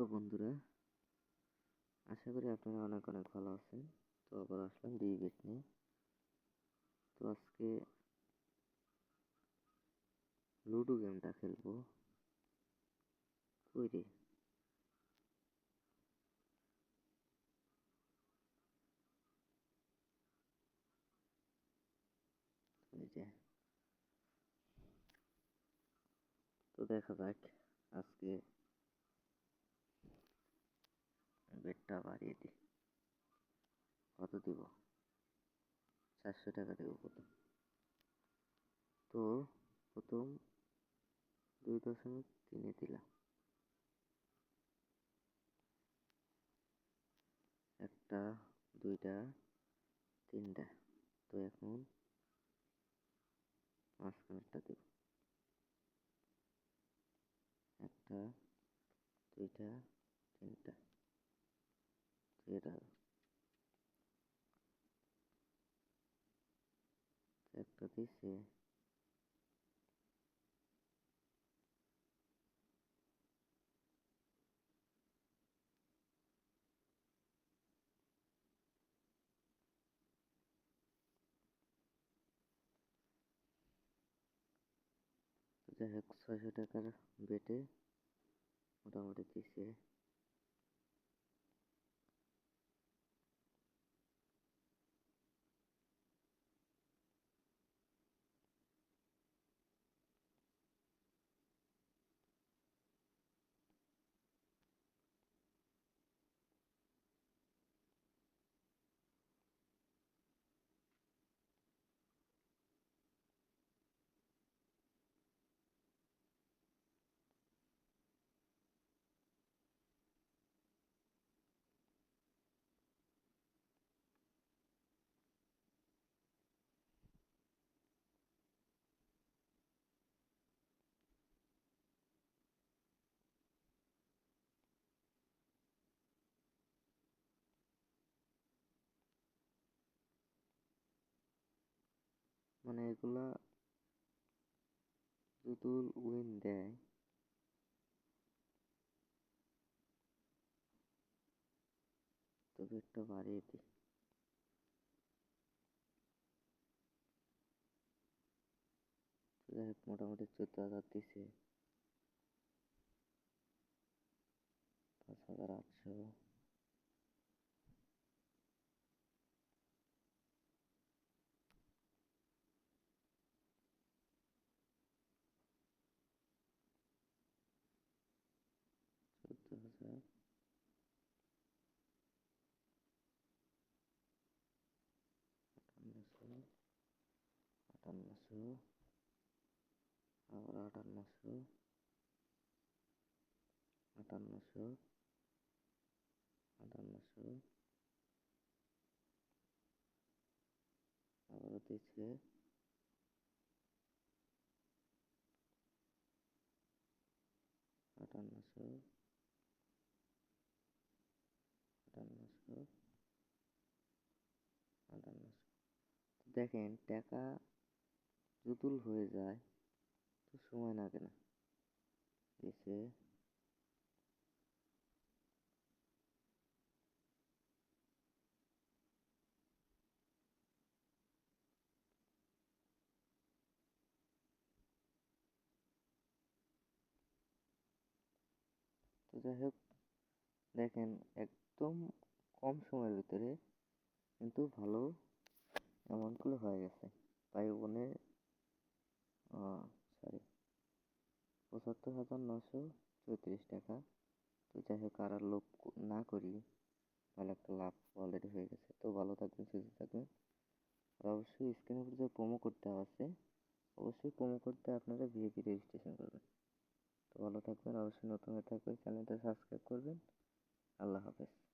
তো বন্ধুরা, আশা করি আপনারা অনেক অনেক ভালো আছেন। তো আবার আসলাম দুই নিয়ে। তো আজকে লুডো গেমটা খেলব। কই রে? তো দেখা যাক আজকে বেডটা বাড়িয়ে দিই। কত দিব? চারশো টাকা দেবো প্রথম। তো প্রথম দুই দশমিক তিনে দিলাম। একটা, দুইটা, তিনটা। তো এখন মাঝখানেরটা দেব। একটা, দুইটা, তিনটা। এটা একটা দিছে যাই হোক ছয়শো টাকার বেটে মোটামুটি দিছে মানে এগুলা যদি উইন দেয়, তবে একটা বাড়িয়ে দিই যাই হোক মোটামুটি চোদ্দ হাজার দিছে পাঁচ হাজার আটশো চোদ্দ হাজার আটান্নশো আটান্নশো আবার আটান্নশো আটান্নশো আটান্নশো আবারও দিচ্ছে আটান্নশো আটান্নশো আটান্নশো দেখেন টাকা জুতুল হয়ে যায়, তো সময় লাগে না। দিছে তো যাই হোক, দেখেন একদম কম সময়ের ভিতরে কিন্তু ভালো অ্যামাউন্টগুলো হয়ে গেছে। পঁচাত্তর হাজার নশো চৌত্রিশ টাকা। তো যাই হোক আর লোভ না করি ভালো একটা লাভ অলরেডি হয়ে গেছে। তো ভালো থাকবেন, সুস্থ থাকবেন। আর অবশ্যই স্ক্রিনের উপর যে প্রোমো কোডটা আছে, অবশ্যই প্রোমো কোডটা আপনারা ভিএপি রেজিস্ট্রেশন করবেন। তো ভালো থাকবেন, অবশ্যই নতুন হয়ে থাকবেন চ্যানেলটা সাবস্ক্রাইব করবেন। আল্লাহ হাফেজ।